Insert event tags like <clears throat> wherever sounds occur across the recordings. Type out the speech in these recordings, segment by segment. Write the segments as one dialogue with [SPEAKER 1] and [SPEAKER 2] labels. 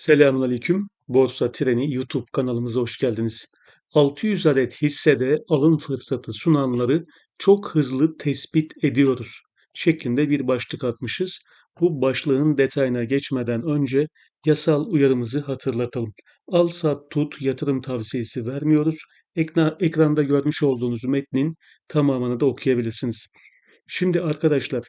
[SPEAKER 1] Selamünaleyküm. Borsa Treni YouTube kanalımıza hoş geldiniz. 600 adet hissede alım fırsatı sunanları çok hızlı tespit ediyoruz şeklinde bir başlık atmışız. Bu başlığın detayına geçmeden önce yasal uyarımızı hatırlatalım. Al sat tut yatırım tavsiyesi vermiyoruz. Ekna, ekranda görmüş olduğunuz metnin tamamını da okuyabilirsiniz. Şimdi arkadaşlar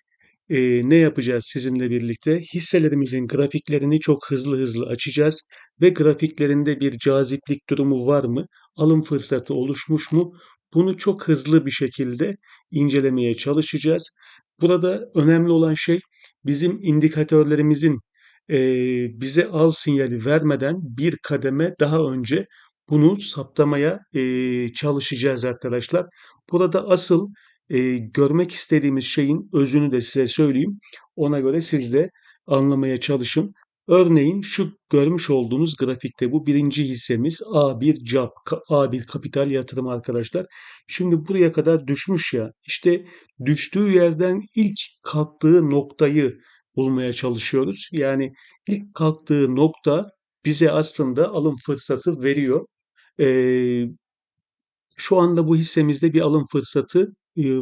[SPEAKER 1] e, ne yapacağız sizinle birlikte? Hisselerimizin grafiklerini çok hızlı hızlı açacağız ve grafiklerinde bir caziplik durumu var mı? Alım fırsatı oluşmuş mu? Bunu çok hızlı bir şekilde incelemeye çalışacağız. Burada önemli olan şey bizim indikatörlerimizin e, bize al sinyali vermeden bir kademe daha önce bunu saptamaya e, çalışacağız arkadaşlar. Burada asıl e, görmek istediğimiz şeyin özünü de size söyleyeyim. Ona göre siz de anlamaya çalışın. Örneğin şu görmüş olduğunuz grafikte bu birinci hissemiz A1 CAP, A1 kapital yatırım arkadaşlar. Şimdi buraya kadar düşmüş ya işte düştüğü yerden ilk kalktığı noktayı bulmaya çalışıyoruz. Yani ilk kalktığı nokta bize aslında alım fırsatı veriyor. Ee, şu anda bu hissemizde bir alım fırsatı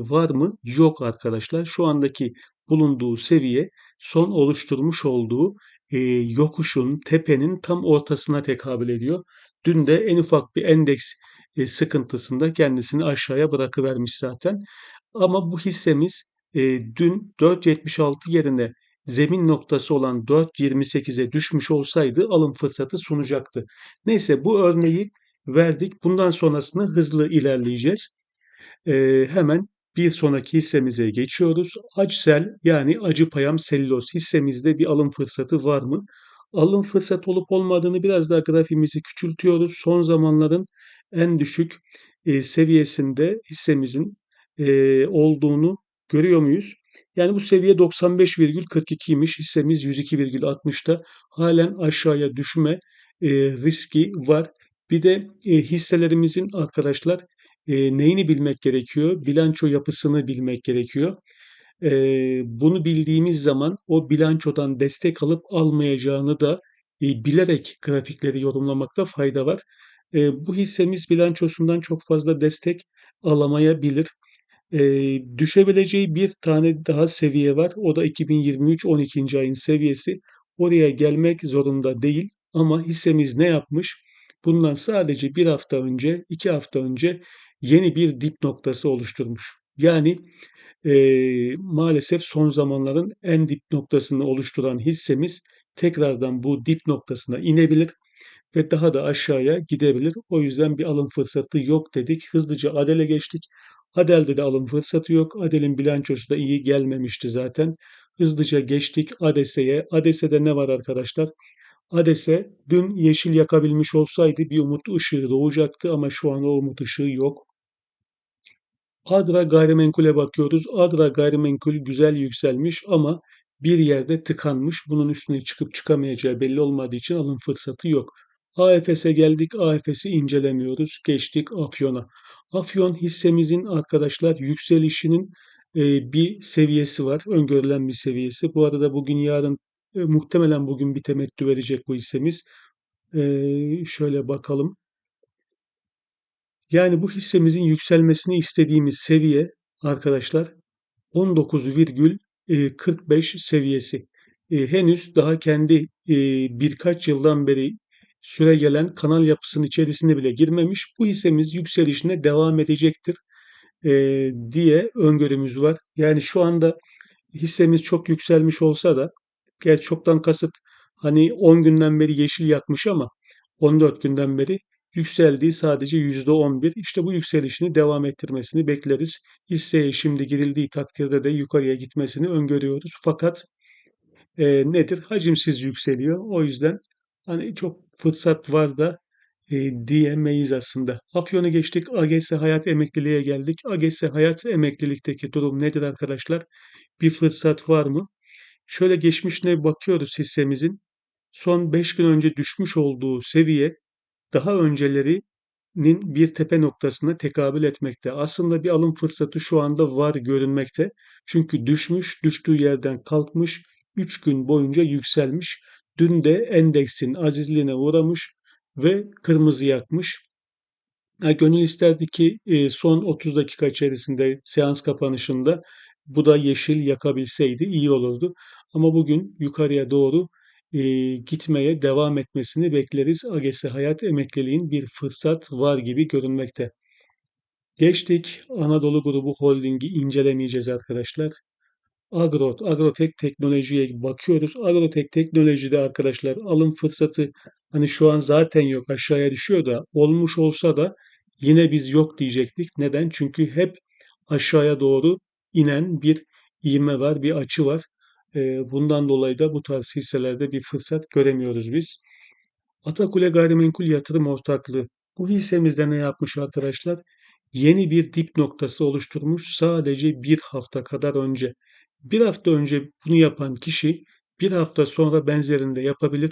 [SPEAKER 1] var mı? Yok arkadaşlar. Şu andaki bulunduğu seviye son oluşturmuş olduğu yokuşun, tepenin tam ortasına tekabül ediyor. Dün de en ufak bir endeks sıkıntısında kendisini aşağıya bırakıvermiş zaten. Ama bu hissemiz dün 4.76 yerine zemin noktası olan 4.28'e düşmüş olsaydı alım fırsatı sunacaktı. Neyse bu örneği verdik. Bundan sonrasını hızlı ilerleyeceğiz. Ee, hemen bir sonraki hissemize geçiyoruz. Acsel yani acı payam selüloz hissemizde bir alım fırsatı var mı? Alım fırsatı olup olmadığını biraz daha grafimizi küçültüyoruz. Son zamanların en düşük e, seviyesinde hissemizin e, olduğunu görüyor muyuz? Yani bu seviye 95,42'ymiş. Hissemiz 102,60'da. Halen aşağıya düşme e, riski var. Bir de e, hisselerimizin arkadaşlar e, neyini bilmek gerekiyor? Bilanço yapısını bilmek gerekiyor. E, bunu bildiğimiz zaman o bilançodan destek alıp almayacağını da e, bilerek grafikleri yorumlamakta fayda var. E, bu hissemiz bilançosundan çok fazla destek alamayabilir. E, düşebileceği bir tane daha seviye var. O da 2023 12. ayın seviyesi. Oraya gelmek zorunda değil ama hissemiz ne yapmış? Bundan sadece bir hafta önce, iki hafta önce yeni bir dip noktası oluşturmuş. Yani e, maalesef son zamanların en dip noktasını oluşturan hissemiz tekrardan bu dip noktasına inebilir ve daha da aşağıya gidebilir. O yüzden bir alım fırsatı yok dedik. Hızlıca Adel'e geçtik. Adel'de de alım fırsatı yok. Adel'in bilançosu da iyi gelmemişti zaten. Hızlıca geçtik ADES'e. ADES'de ne var arkadaşlar? Adese dün yeşil yakabilmiş olsaydı bir umut ışığı doğacaktı ama şu an o umut ışığı yok. Adra gayrimenkule bakıyoruz. Adra gayrimenkul güzel yükselmiş ama bir yerde tıkanmış. Bunun üstüne çıkıp çıkamayacağı belli olmadığı için alım fırsatı yok. AFS'e geldik. AFS'i incelemiyoruz. Geçtik Afyon'a. Afyon hissemizin arkadaşlar yükselişinin e, bir seviyesi var. Öngörülen bir seviyesi. Bu arada bugün yarın e, muhtemelen bugün bir temettü verecek bu hissemiz. E, şöyle bakalım. Yani bu hissemizin yükselmesini istediğimiz seviye arkadaşlar 19,45 seviyesi. E, henüz daha kendi e, birkaç yıldan beri süre gelen kanal yapısının içerisine bile girmemiş. Bu hissemiz yükselişine devam edecektir e, diye öngörümüz var. Yani şu anda hissemiz çok yükselmiş olsa da Gerçi çoktan kasıt hani 10 günden beri yeşil yakmış ama 14 günden beri yükseldiği sadece %11. İşte bu yükselişini devam ettirmesini bekleriz. Hisseye şimdi girildiği takdirde de yukarıya gitmesini öngörüyoruz. Fakat e, nedir? Hacimsiz yükseliyor. O yüzden hani çok fırsat var da e, diyemeyiz aslında. Afyon'u geçtik. AGS Hayat Emekliliğe geldik. AGS Hayat Emeklilikteki durum nedir arkadaşlar? Bir fırsat var mı? Şöyle geçmişine bakıyoruz hissemizin. Son 5 gün önce düşmüş olduğu seviye daha öncelerinin bir tepe noktasına tekabül etmekte. Aslında bir alım fırsatı şu anda var görünmekte. Çünkü düşmüş, düştüğü yerden kalkmış, 3 gün boyunca yükselmiş. dün de endeksin azizliğine uğramış ve kırmızı yakmış. Gönül isterdi ki e, son 30 dakika içerisinde seans kapanışında bu da yeşil yakabilseydi iyi olurdu. Ama bugün yukarıya doğru e, gitmeye devam etmesini bekleriz. Agese Hayat Emekliliğin bir fırsat var gibi görünmekte. Geçtik Anadolu Grubu Holding'i incelemeyeceğiz arkadaşlar. Agrot, Agrotek teknolojiye bakıyoruz. Agrotek teknolojide arkadaşlar alım fırsatı hani şu an zaten yok aşağıya düşüyor da olmuş olsa da yine biz yok diyecektik. Neden? Çünkü hep aşağıya doğru inen bir ivme var, bir açı var. Bundan dolayı da bu tarz hisselerde bir fırsat göremiyoruz biz. Atakule Gayrimenkul Yatırım Ortaklığı. Bu hissemizde ne yapmış arkadaşlar? Yeni bir dip noktası oluşturmuş sadece bir hafta kadar önce. Bir hafta önce bunu yapan kişi bir hafta sonra benzerinde yapabilir.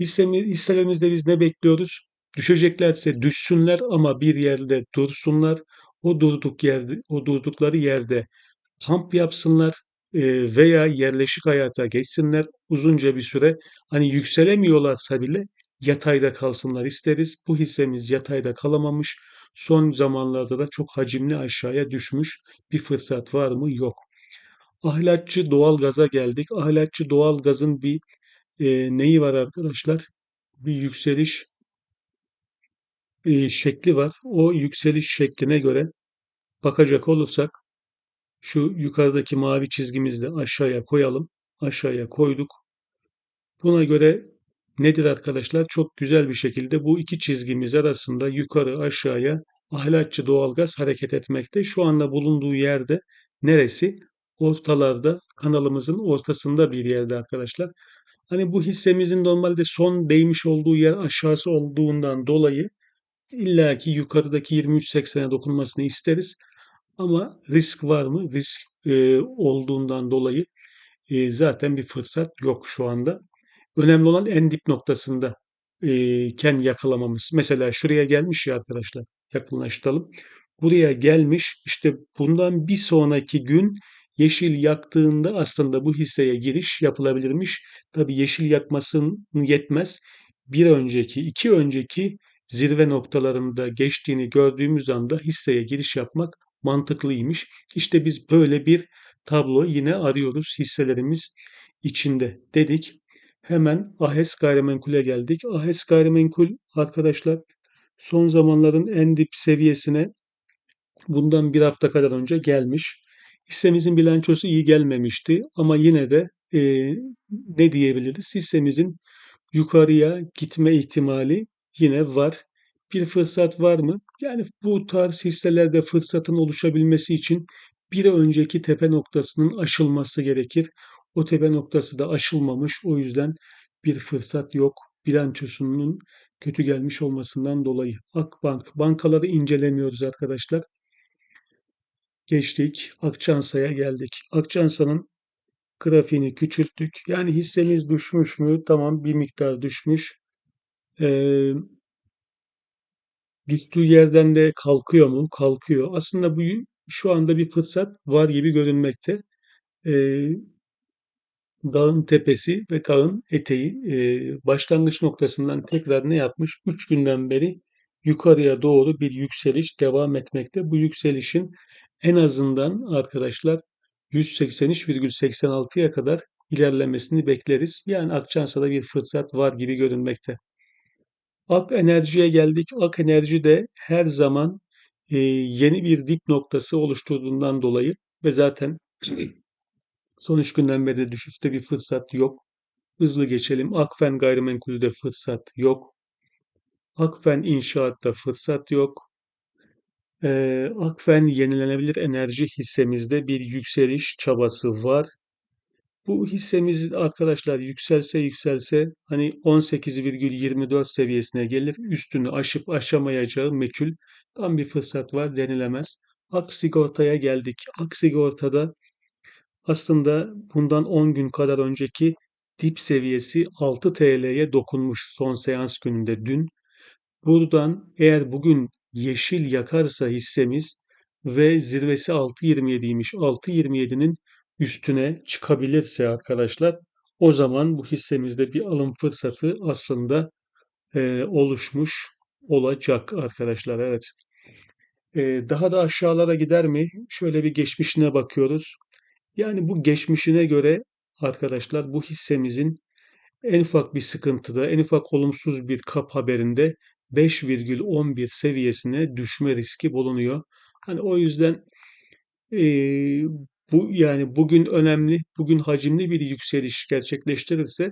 [SPEAKER 1] Hissemi, hisselerimizde biz ne bekliyoruz? Düşeceklerse düşsünler ama bir yerde dursunlar. O durduk yerde, o durdukları yerde kamp yapsınlar veya yerleşik hayata geçsinler uzunca bir süre. Hani yükselemiyorlarsa bile yatayda kalsınlar isteriz. Bu hissemiz yatayda kalamamış. Son zamanlarda da çok hacimli aşağıya düşmüş. Bir fırsat var mı? Yok. Ahlatçı doğalgaza geldik. Ahlatçı doğalgazın bir e, neyi var arkadaşlar? Bir yükseliş e, şekli var. O yükseliş şekline göre bakacak olursak şu yukarıdaki mavi çizgimizi de aşağıya koyalım. Aşağıya koyduk. Buna göre nedir arkadaşlar? Çok güzel bir şekilde bu iki çizgimiz arasında yukarı aşağıya ahlatçı doğalgaz hareket etmekte. Şu anda bulunduğu yerde neresi? Ortalarda kanalımızın ortasında bir yerde arkadaşlar. Hani bu hissemizin normalde son değmiş olduğu yer aşağısı olduğundan dolayı illaki yukarıdaki 23.80'e dokunmasını isteriz. Ama risk var mı? Risk e, olduğundan dolayı e, zaten bir fırsat yok şu anda. Önemli olan en dip noktasında e, ken yakalamamız. Mesela şuraya gelmiş ya arkadaşlar. Yakınlaştıralım. Buraya gelmiş. İşte bundan bir sonraki gün yeşil yaktığında aslında bu hisseye giriş yapılabilirmiş. Tabi yeşil yakmasın yetmez. Bir önceki, iki önceki zirve noktalarında geçtiğini gördüğümüz anda hisseye giriş yapmak mantıklıymış. İşte biz böyle bir tablo yine arıyoruz hisselerimiz içinde dedik. Hemen AHES gayrimenkule geldik. AHES gayrimenkul arkadaşlar son zamanların en dip seviyesine bundan bir hafta kadar önce gelmiş. Hissemizin bilançosu iyi gelmemişti ama yine de e, ne diyebiliriz? Hissemizin yukarıya gitme ihtimali yine var. Bir fırsat var mı? Yani bu tarz hisselerde fırsatın oluşabilmesi için bir önceki tepe noktasının aşılması gerekir. O tepe noktası da aşılmamış. O yüzden bir fırsat yok. Bilançosunun kötü gelmiş olmasından dolayı. Akbank, bankaları incelemiyoruz arkadaşlar. Geçtik. Akçansa'ya geldik. Akçansa'nın grafiğini küçülttük. Yani hissemiz düşmüş mü? Tamam bir miktar düşmüş. Ee, düştüğü yerden de kalkıyor mu? Kalkıyor. Aslında bu şu anda bir fırsat var gibi görünmekte. Ee, dağın tepesi ve dağın eteği e, başlangıç noktasından tekrar ne yapmış? 3 günden beri yukarıya doğru bir yükseliş devam etmekte. Bu yükselişin en azından arkadaşlar 183,86'ya kadar ilerlemesini bekleriz. Yani Akçansa'da bir fırsat var gibi görünmekte. Ak Enerji'ye geldik. Ak Enerji de her zaman e, yeni bir dip noktası oluşturduğundan dolayı ve zaten <clears throat> son üç günden beri düşüşte bir fırsat yok. Hızlı geçelim. Akfen gayrimenkulde fırsat yok. Akfen inşaatta fırsat yok. Ee, Akfen yenilenebilir enerji hissemizde bir yükseliş çabası var. Bu hissemiz arkadaşlar yükselse yükselse hani 18,24 seviyesine gelir. Üstünü aşıp aşamayacağı meçhul. Tam bir fırsat var denilemez. Ak sigortaya geldik. Ak sigortada aslında bundan 10 gün kadar önceki dip seviyesi 6 TL'ye dokunmuş son seans gününde dün. Buradan eğer bugün yeşil yakarsa hissemiz ve zirvesi 6.27'ymiş. 6.27'nin üstüne çıkabilirse arkadaşlar O zaman bu hissemizde bir alım fırsatı aslında e, oluşmuş olacak arkadaşlar. Evet. E, daha da aşağılara gider mi? Şöyle bir geçmişine bakıyoruz. Yani bu geçmişine göre arkadaşlar bu hissemizin en ufak bir sıkıntıda, en ufak olumsuz bir kap haberinde 5,11 seviyesine düşme riski bulunuyor. Hani o yüzden eee, bu yani bugün önemli, bugün hacimli bir yükseliş gerçekleştirirse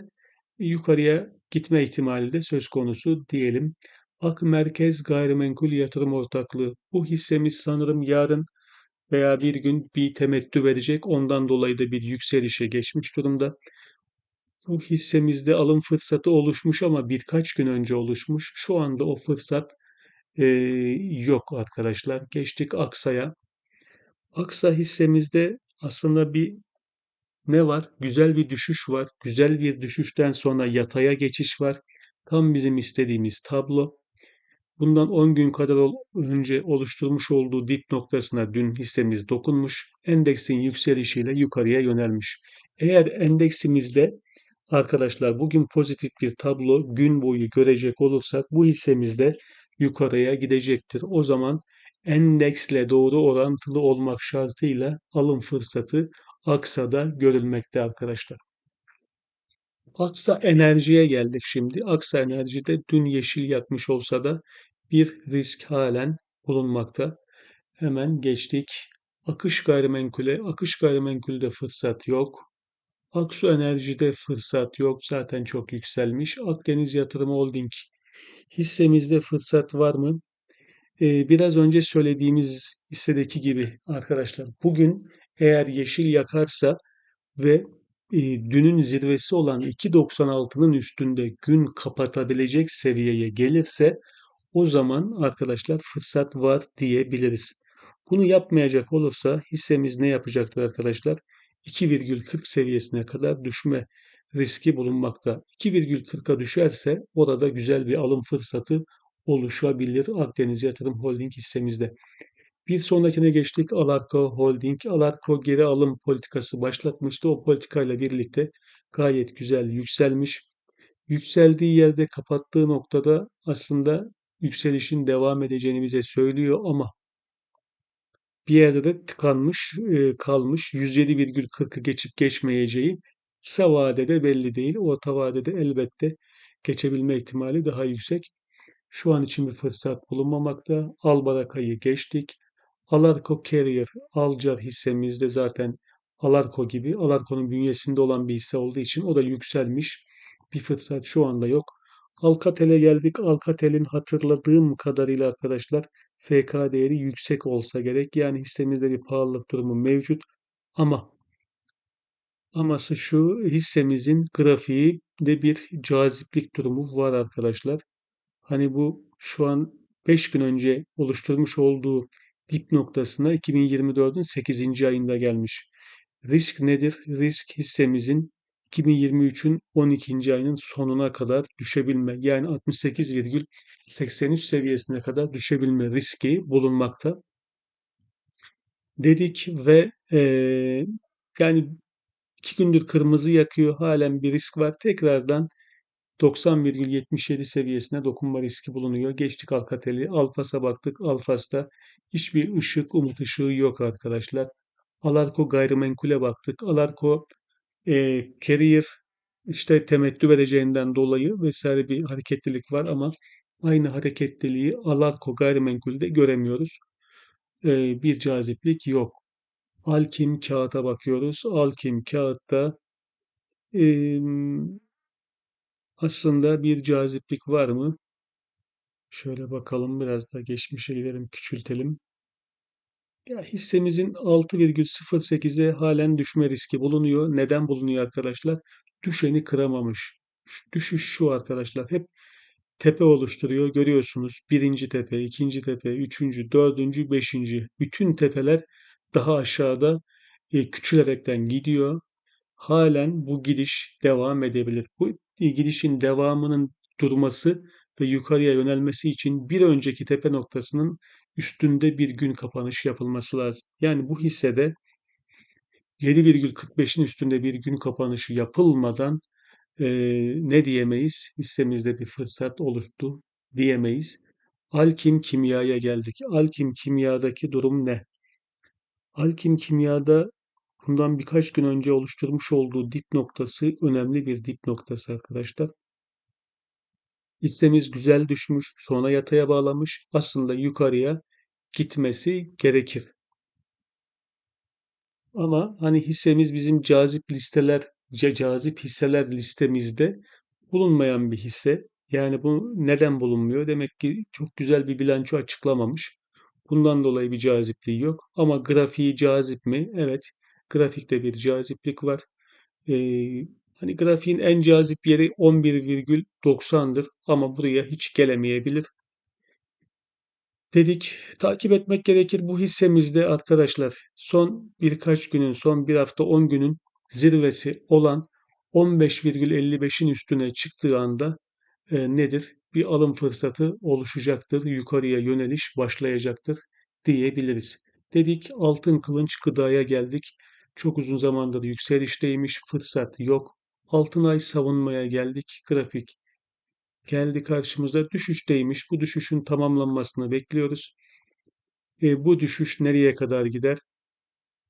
[SPEAKER 1] yukarıya gitme ihtimali de söz konusu diyelim. Ak Merkez Gayrimenkul Yatırım Ortaklığı. Bu hissemiz sanırım yarın veya bir gün bir temettü verecek. Ondan dolayı da bir yükselişe geçmiş durumda. Bu hissemizde alım fırsatı oluşmuş ama birkaç gün önce oluşmuş. Şu anda o fırsat eee, yok arkadaşlar. Geçtik Aksa'ya. Aksa hissemizde aslında bir ne var? Güzel bir düşüş var. Güzel bir düşüşten sonra yataya geçiş var. Tam bizim istediğimiz tablo. Bundan 10 gün kadar önce oluşturmuş olduğu dip noktasına dün hissemiz dokunmuş. Endeksin yükselişiyle yukarıya yönelmiş. Eğer endeksimizde arkadaşlar bugün pozitif bir tablo gün boyu görecek olursak bu hissemizde yukarıya gidecektir. O zaman endeksle doğru orantılı olmak şartıyla alım fırsatı Aksa'da görülmekte arkadaşlar. Aksa Enerji'ye geldik şimdi. Aksa Enerji'de dün yeşil yakmış olsa da bir risk halen bulunmakta. Hemen geçtik. Akış gayrimenkule. Akış gayrimenkulde fırsat yok. Aksu Enerji'de fırsat yok. Zaten çok yükselmiş. Akdeniz Yatırım Holding hissemizde fırsat var mı? Biraz önce söylediğimiz hissedeki gibi arkadaşlar. Bugün eğer yeşil yakarsa ve dünün zirvesi olan 2.96'nın üstünde gün kapatabilecek seviyeye gelirse o zaman arkadaşlar fırsat var diyebiliriz. Bunu yapmayacak olursa hissemiz ne yapacaktır arkadaşlar? 2,40 seviyesine kadar düşme riski bulunmakta. 2,40'a düşerse orada güzel bir alım fırsatı oluşabilir Akdeniz Yatırım Holding hissemizde. Bir sonrakine geçtik. Alarko Holding. Alarko geri alım politikası başlatmıştı. O politikayla birlikte gayet güzel yükselmiş. Yükseldiği yerde kapattığı noktada aslında yükselişin devam edeceğini bize söylüyor ama bir yerde de tıkanmış e, kalmış. 107,40'ı geçip geçmeyeceği kısa vadede belli değil. Orta vadede elbette geçebilme ihtimali daha yüksek. Şu an için bir fırsat bulunmamakta. Albaraka'yı geçtik. Alarko Carrier, Alcar hissemizde zaten Alarko gibi. Alarko'nun bünyesinde olan bir hisse olduğu için o da yükselmiş. Bir fırsat şu anda yok. Alcatel'e geldik. Alcatel'in hatırladığım kadarıyla arkadaşlar FK değeri yüksek olsa gerek. Yani hissemizde bir pahalılık durumu mevcut. Ama aması şu hissemizin grafiği de bir caziplik durumu var arkadaşlar. Hani bu şu an 5 gün önce oluşturmuş olduğu dip noktasına 2024'ün 8. ayında gelmiş. Risk nedir? Risk hissemizin 2023'ün 12. ayının sonuna kadar düşebilme yani 68,83 seviyesine kadar düşebilme riski bulunmakta. Dedik ve e, yani iki gündür kırmızı yakıyor halen bir risk var. Tekrardan 90,77 seviyesine dokunma riski bulunuyor. Geçtik Alcatel'i. Alfas'a baktık. Alfas'ta hiçbir ışık, umut ışığı yok arkadaşlar. Alarko gayrimenkule baktık. Alarko e, carrier işte temettü vereceğinden dolayı vesaire bir hareketlilik var ama aynı hareketliliği Alarko gayrimenkulde göremiyoruz. E, bir caziplik yok. Alkim kağıta bakıyoruz. Alkim kağıtta e, aslında bir caziplik var mı? Şöyle bakalım biraz da geçmişe gidelim, küçültelim. Ya hissemizin 6,08'e halen düşme riski bulunuyor. Neden bulunuyor arkadaşlar? Düşeni kıramamış. Düşüş şu arkadaşlar. Hep tepe oluşturuyor. Görüyorsunuz. Birinci tepe, ikinci tepe, üçüncü, dördüncü, beşinci. Bütün tepeler daha aşağıda e, küçülerekten gidiyor. Halen bu gidiş devam edebilir. Bu gidişin devamının durması ve yukarıya yönelmesi için bir önceki tepe noktasının üstünde bir gün kapanış yapılması lazım. Yani bu hissede 7,45'in üstünde bir gün kapanışı yapılmadan e, ne diyemeyiz? Hissemizde bir fırsat oluştu diyemeyiz. Alkim Kimya'ya geldik. Alkim Kimya'daki durum ne? Alkim Kimya'da bundan birkaç gün önce oluşturmuş olduğu dip noktası önemli bir dip noktası arkadaşlar. Hissemiz güzel düşmüş, sonra yataya bağlamış. Aslında yukarıya gitmesi gerekir. Ama hani hissemiz bizim cazip listeler, cazip hisseler listemizde bulunmayan bir hisse. Yani bu neden bulunmuyor? Demek ki çok güzel bir bilanço açıklamamış. Bundan dolayı bir cazipliği yok. Ama grafiği cazip mi? Evet. Grafikte bir caziplik var. Ee, hani grafiğin en cazip yeri 11,90'dır ama buraya hiç gelemeyebilir. Dedik takip etmek gerekir bu hissemizde arkadaşlar son birkaç günün son bir hafta 10 günün zirvesi olan 15,55'in üstüne çıktığı anda e, nedir? Bir alım fırsatı oluşacaktır. Yukarıya yöneliş başlayacaktır diyebiliriz. Dedik altın kılınç gıdaya geldik. Çok uzun zamandır yükselişteymiş. Fırsat yok. Altın ay savunmaya geldik. Grafik geldi karşımıza. Düşüşteymiş. Bu düşüşün tamamlanmasını bekliyoruz. E, bu düşüş nereye kadar gider?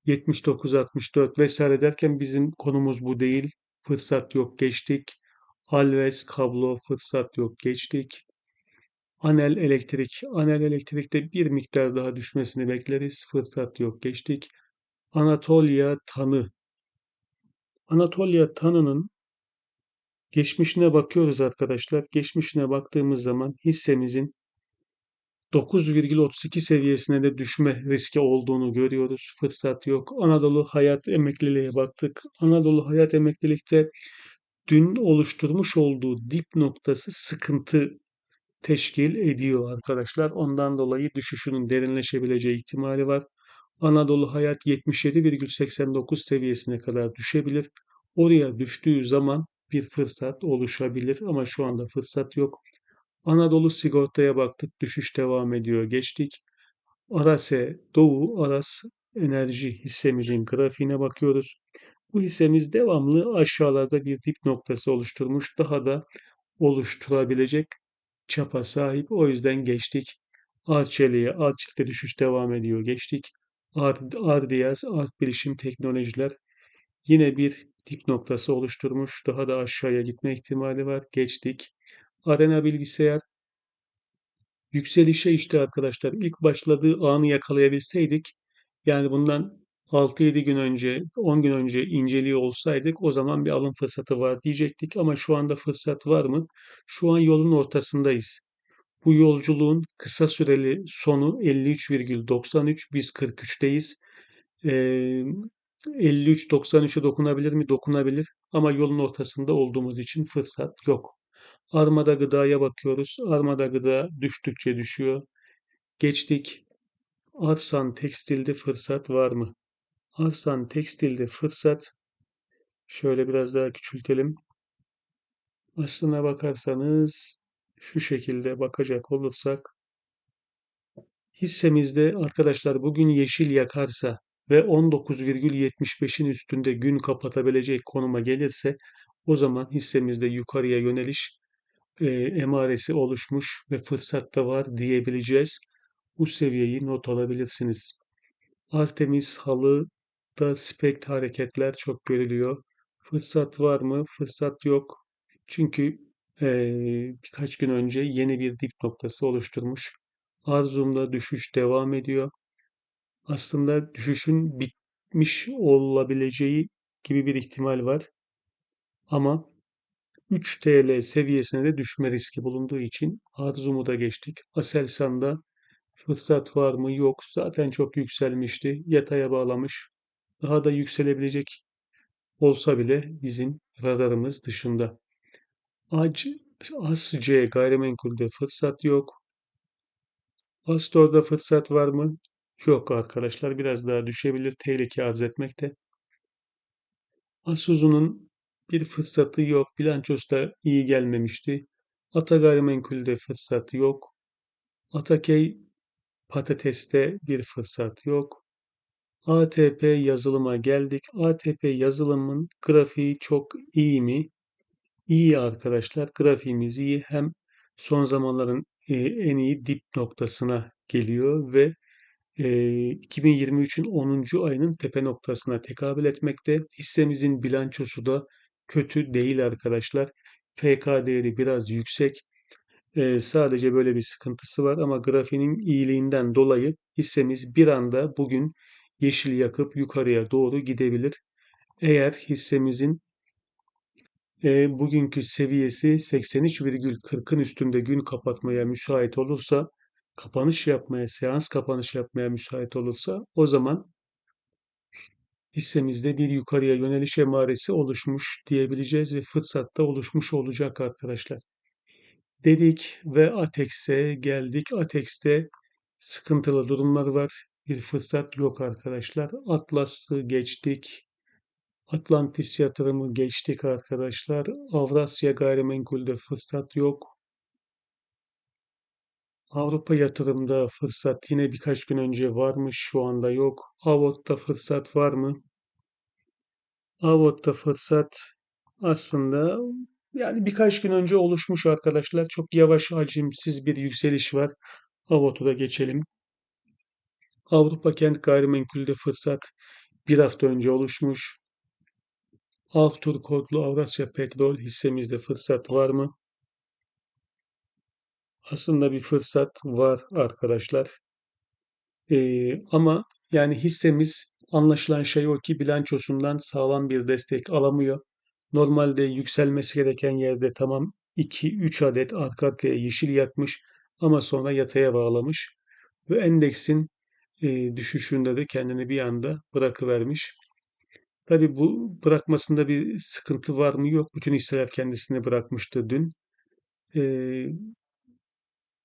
[SPEAKER 1] 79, 64 vesaire derken bizim konumuz bu değil. Fırsat yok geçtik. Alves kablo fırsat yok geçtik. Anel elektrik. Anel elektrikte bir miktar daha düşmesini bekleriz. Fırsat yok geçtik. Anatolia tanı. Anatolia tanının geçmişine bakıyoruz arkadaşlar. Geçmişine baktığımız zaman hissemizin 9,32 seviyesine de düşme riski olduğunu görüyoruz. Fırsat yok. Anadolu Hayat Emekliliğe baktık. Anadolu Hayat Emeklilikte dün oluşturmuş olduğu dip noktası sıkıntı teşkil ediyor arkadaşlar. Ondan dolayı düşüşünün derinleşebileceği ihtimali var. Anadolu Hayat 77,89 seviyesine kadar düşebilir. Oraya düştüğü zaman bir fırsat oluşabilir ama şu anda fırsat yok. Anadolu Sigorta'ya baktık. Düşüş devam ediyor. Geçtik. Arase Doğu Aras Enerji hissemizin grafiğine bakıyoruz. Bu hissemiz devamlı aşağılarda bir dip noktası oluşturmuş. Daha da oluşturabilecek çapa sahip. O yüzden geçtik. Arçelik'e, Arçelik'te düşüş devam ediyor. Geçtik. Ard, Ardiyaz, Art Bilişim Teknolojiler yine bir dip noktası oluşturmuş. Daha da aşağıya gitme ihtimali var. Geçtik. Arena Bilgisayar yükselişe işte arkadaşlar ilk başladığı anı yakalayabilseydik yani bundan 6-7 gün önce, 10 gün önce inceliyor olsaydık o zaman bir alım fırsatı var diyecektik ama şu anda fırsat var mı? Şu an yolun ortasındayız. Bu yolculuğun kısa süreli sonu 53,93 biz 43'teyiz. Ee, 53-93'e dokunabilir mi? Dokunabilir ama yolun ortasında olduğumuz için fırsat yok. Armada gıdaya bakıyoruz. Armada gıda düştükçe düşüyor. Geçtik. Arsan tekstilde fırsat var mı? Arsan tekstilde fırsat şöyle biraz daha küçültelim. Aslına bakarsanız şu şekilde bakacak olursak hissemizde arkadaşlar bugün yeşil yakarsa ve 19,75'in üstünde gün kapatabilecek konuma gelirse o zaman hissemizde yukarıya yöneliş e, emaresi oluşmuş ve fırsat da var diyebileceğiz. Bu seviyeyi not alabilirsiniz. Artemis halı da spekt hareketler çok görülüyor. Fırsat var mı? Fırsat yok. Çünkü e, birkaç gün önce yeni bir dip noktası oluşturmuş. Arzum'da düşüş devam ediyor. Aslında düşüşün bitmiş olabileceği gibi bir ihtimal var. Ama 3 TL seviyesine de düşme riski bulunduğu için Arzum'u da geçtik. Aselsan'da fırsat var mı? Yok. Zaten çok yükselmişti. Yataya bağlamış. Daha da yükselebilecek olsa bile bizim radarımız dışında. AC, ASC gayrimenkulde fırsat yok. Astor'da fırsat var mı? Yok arkadaşlar. Biraz daha düşebilir. Tehlike arz etmekte. Asuzu'nun bir fırsatı yok. Bilançosu da iyi gelmemişti. Ata gayrimenkulde fırsat yok. Atakey patateste bir fırsat yok. ATP yazılıma geldik. ATP yazılımın grafiği çok iyi mi? İyi arkadaşlar. Grafiğimiz iyi. Hem son zamanların e, en iyi dip noktasına geliyor ve e, 2023'ün 10. ayının tepe noktasına tekabül etmekte. Hissemizin bilançosu da kötü değil arkadaşlar. FK değeri biraz yüksek. E, sadece böyle bir sıkıntısı var ama grafiğinin iyiliğinden dolayı hissemiz bir anda bugün yeşil yakıp yukarıya doğru gidebilir. Eğer hissemizin e, bugünkü seviyesi 83,40'ın üstünde gün kapatmaya müsait olursa, kapanış yapmaya, seans kapanış yapmaya müsait olursa o zaman hissemizde bir yukarıya yöneliş emaresi oluşmuş diyebileceğiz ve fırsat da oluşmuş olacak arkadaşlar. Dedik ve Atex'e geldik. Atex'te sıkıntılı durumlar var. Bir fırsat yok arkadaşlar. Atlas'ı geçtik. Atlantis yatırımı geçtik arkadaşlar. Avrasya gayrimenkulde fırsat yok. Avrupa yatırımda fırsat yine birkaç gün önce varmış, şu anda yok. Avot'ta fırsat var mı? Avot'ta fırsat aslında yani birkaç gün önce oluşmuş arkadaşlar. Çok yavaş hacimsiz bir yükseliş var. Avot'u da geçelim. Avrupa Kent Gayrimenkul'de fırsat bir hafta önce oluşmuş. Avtur kodlu Avrasya Petrol hissemizde fırsat var mı? Aslında bir fırsat var arkadaşlar. Ee, ama yani hissemiz anlaşılan şey o ki bilançosundan sağlam bir destek alamıyor. Normalde yükselmesi gereken yerde tamam 2-3 adet arka arkaya yeşil yakmış ama sonra yataya bağlamış ve endeksin e, düşüşünde de kendini bir anda bırakıvermiş. Tabii bu bırakmasında bir sıkıntı var mı? Yok. Bütün hisseler kendisini bırakmıştı dün. Ee,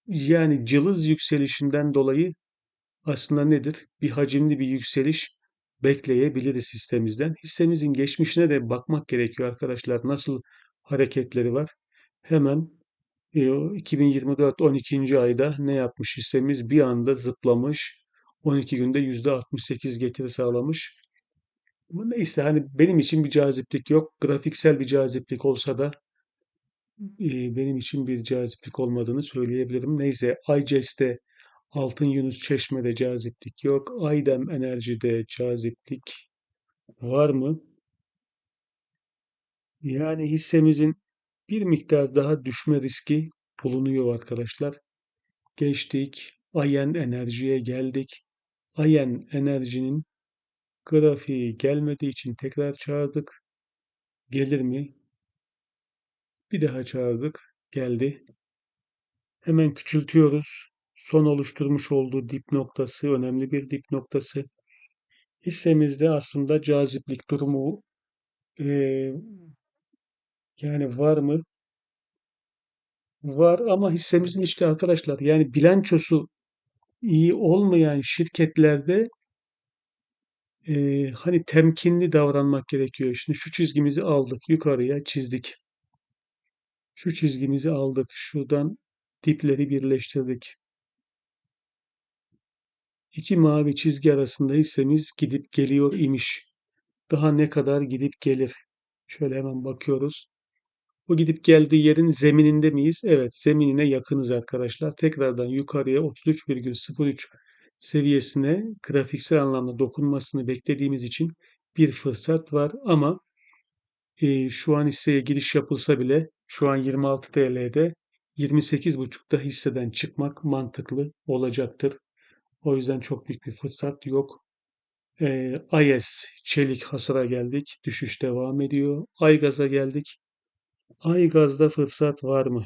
[SPEAKER 1] yani cılız yükselişinden dolayı aslında nedir? Bir hacimli bir yükseliş bekleyebiliriz hissemizden. Hissemizin geçmişine de bakmak gerekiyor arkadaşlar. Nasıl hareketleri var? Hemen e, 2024 12. ayda ne yapmış hissemiz? Bir anda zıplamış. 12 günde %68 getiri sağlamış. Ama neyse hani benim için bir caziplik yok. Grafiksel bir caziplik olsa da e, benim için bir caziplik olmadığını söyleyebilirim. Neyse iCES'te Altın Yunus Çeşme'de caziplik yok. Aydem Enerji'de caziplik var mı? Yani hissemizin bir miktar daha düşme riski bulunuyor arkadaşlar. Geçtik. Ayen Enerji'ye geldik. Ayen Enerji'nin grafiği gelmediği için tekrar çağırdık. Gelir mi? Bir daha çağırdık. Geldi. Hemen küçültüyoruz. Son oluşturmuş olduğu dip noktası önemli bir dip noktası. Hissemizde aslında caziplik durumu e, yani var mı? Var ama hissemizin işte arkadaşlar yani bilançosu iyi olmayan şirketlerde e, hani temkinli davranmak gerekiyor. Şimdi şu çizgimizi aldık yukarıya çizdik. Şu çizgimizi aldık. Şuradan dipleri birleştirdik. İki mavi çizgi arasında hissemiz gidip geliyor imiş. Daha ne kadar gidip gelir? Şöyle hemen bakıyoruz. Bu gidip geldiği yerin zemininde miyiz? Evet, zeminine yakınız arkadaşlar. Tekrardan yukarıya 33,03 seviyesine grafiksel anlamda dokunmasını beklediğimiz için bir fırsat var ama e, şu an hisseye giriş yapılsa bile şu an 26 TL'de 28,5'da hisseden çıkmak mantıklı olacaktır. O yüzden çok büyük bir fırsat yok. E, AES çelik hasara geldik. Düşüş devam ediyor. Aygaz'a geldik. Aygaz'da fırsat var mı?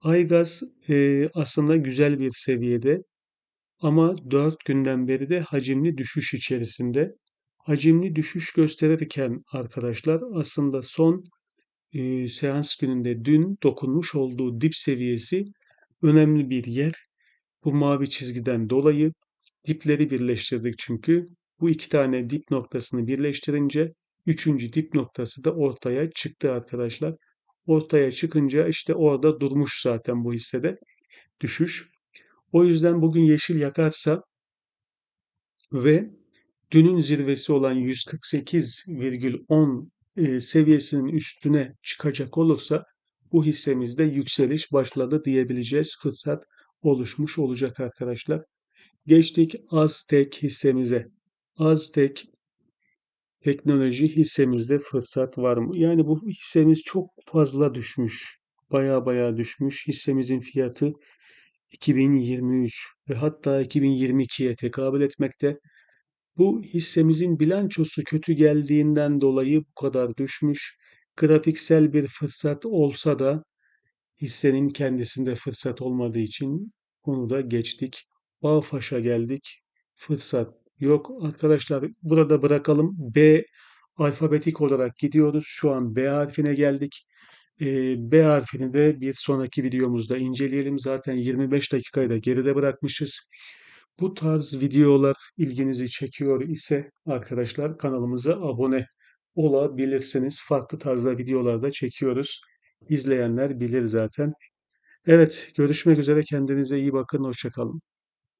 [SPEAKER 1] Aygaz e, aslında güzel bir seviyede ama 4 günden beri de hacimli düşüş içerisinde. Hacimli düşüş gösterirken arkadaşlar aslında son e, seans gününde dün dokunmuş olduğu dip seviyesi önemli bir yer. Bu mavi çizgiden dolayı dipleri birleştirdik çünkü. Bu iki tane dip noktasını birleştirince üçüncü dip noktası da ortaya çıktı arkadaşlar. Ortaya çıkınca işte orada durmuş zaten bu hissede düşüş. O yüzden bugün yeşil yakarsa ve dünün zirvesi olan 148,10 e, seviyesinin üstüne çıkacak olursa bu hissemizde yükseliş başladı diyebileceğiz. Fırsat oluşmuş olacak arkadaşlar. Geçtik Aztek hissemize. Aztek teknoloji hissemizde fırsat var mı? Yani bu hissemiz çok fazla düşmüş. Baya baya düşmüş. Hissemizin fiyatı 2023 ve hatta 2022'ye tekabül etmekte. Bu hissemizin bilançosu kötü geldiğinden dolayı bu kadar düşmüş. Grafiksel bir fırsat olsa da hissenin kendisinde fırsat olmadığı için onu da geçtik. Bağfaş'a geldik. Fırsat yok. Arkadaşlar burada bırakalım. B alfabetik olarak gidiyoruz. Şu an B harfine geldik. B harfini de bir sonraki videomuzda inceleyelim. Zaten 25 dakikayı da geride bırakmışız. Bu tarz videolar ilginizi çekiyor ise arkadaşlar kanalımıza abone olabilirsiniz. Farklı tarzda videolar da çekiyoruz. İzleyenler bilir zaten. Evet, görüşmek üzere. Kendinize iyi bakın. Hoşça kalın.